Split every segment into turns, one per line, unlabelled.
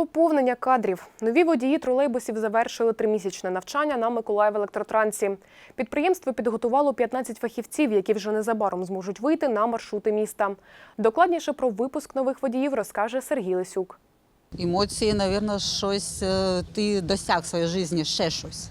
Поповнення кадрів. Нові водії тролейбусів завершили тримісячне навчання на Миколаїв електротрансі. Підприємство підготувало 15 фахівців, які вже незабаром зможуть вийти на маршрути міста. Докладніше про випуск нових водіїв розкаже Сергій Лисюк.
Емоції, мабуть, щось е, ти досяг в своїй житті ще щось.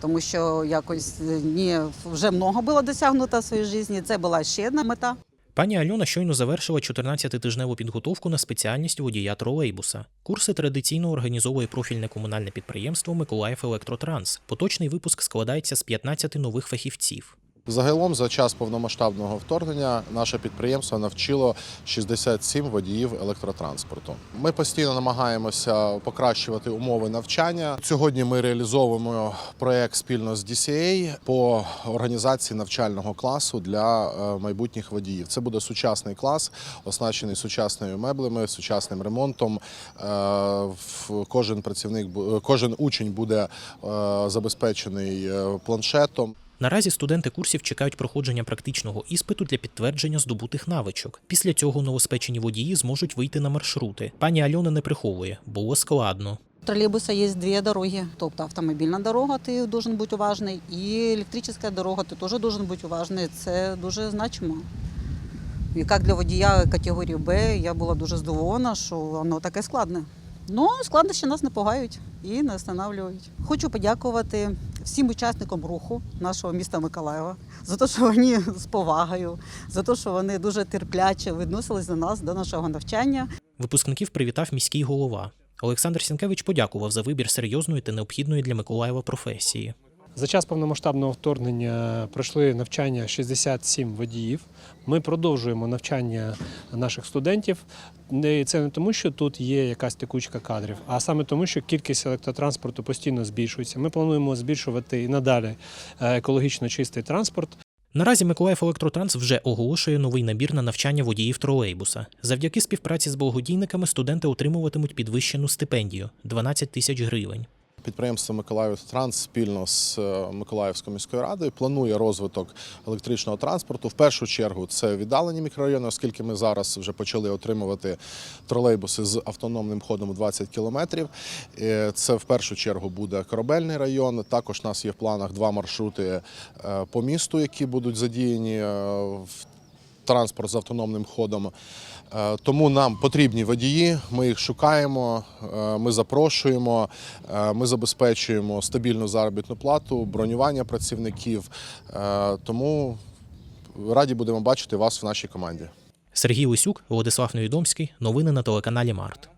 Тому що якось е, ні, вже много було досягнуто в своїй житті. Це була ще одна мета.
Пані Альона щойно завершила 14-тижневу підготовку на спеціальність водія тролейбуса. Курси традиційно організовує профільне комунальне підприємство Миколаїв Електротранс. Поточний випуск складається з 15 нових фахівців.
Загалом за час повномасштабного вторгнення наше підприємство навчило 67 водіїв електротранспорту. Ми постійно намагаємося покращувати умови навчання. Сьогодні ми реалізовуємо проект спільно з DCA по організації навчального класу для е, майбутніх водіїв. Це буде сучасний клас, оснащений сучасними меблями, сучасним ремонтом. Е, Кожен працівник, кожен учень буде е, забезпечений планшетом.
Наразі студенти курсів чекають проходження практичного іспиту для підтвердження здобутих навичок. Після цього новоспечені водії зможуть вийти на маршрути. Пані Альона не приховує, було складно.
У тролейбуса є дві дороги. Тобто автомобільна дорога, ти должен бути уважний, і електрична дорога, ти теж должен бути уважний. Це дуже значимо. І як для водія категорії Б я була дуже здивована, що воно таке складне. Ну, складнощі нас не пугають і не останавливають. Хочу подякувати всім учасникам руху нашого міста Миколаєва за те, що вони з повагою, за те, що вони дуже терпляче відносились до нас, до нашого навчання.
Випускників привітав міський голова. Олександр Сінкевич подякував за вибір серйозної та необхідної для Миколаєва професії.
За час повномасштабного вторгнення пройшли навчання 67 водіїв. Ми продовжуємо навчання наших студентів. Це не тому, що тут є якась текучка кадрів, а саме тому, що кількість електротранспорту постійно збільшується. Ми плануємо збільшувати і надалі е, екологічно чистий транспорт.
Наразі Миколаїв Електротранс вже оголошує новий набір на навчання водіїв тролейбуса. Завдяки співпраці з благодійниками студенти отримуватимуть підвищену стипендію 12 тисяч гривень.
Підприємство Миколаїв Транс спільно з е, Миколаївською міською радою планує розвиток електричного транспорту. В першу чергу це віддалені мікрорайони, оскільки ми зараз вже почали отримувати тролейбуси з автономним ходом у 20 кілометрів. Е, Це в першу чергу буде корабельний район. Також у нас є в планах два маршрути е, по місту, які будуть задіяні в транспорт з автономним ходом. Е, Тому нам потрібні водії, ми їх шукаємо, е, ми запрошуємо, е, ми забезпечуємо стабільну заробітну плату, бронювання працівників. Тому раді будемо бачити вас в нашій команді.
Сергій Лисюк, Владислав Невідомський. Новини на телеканалі Март.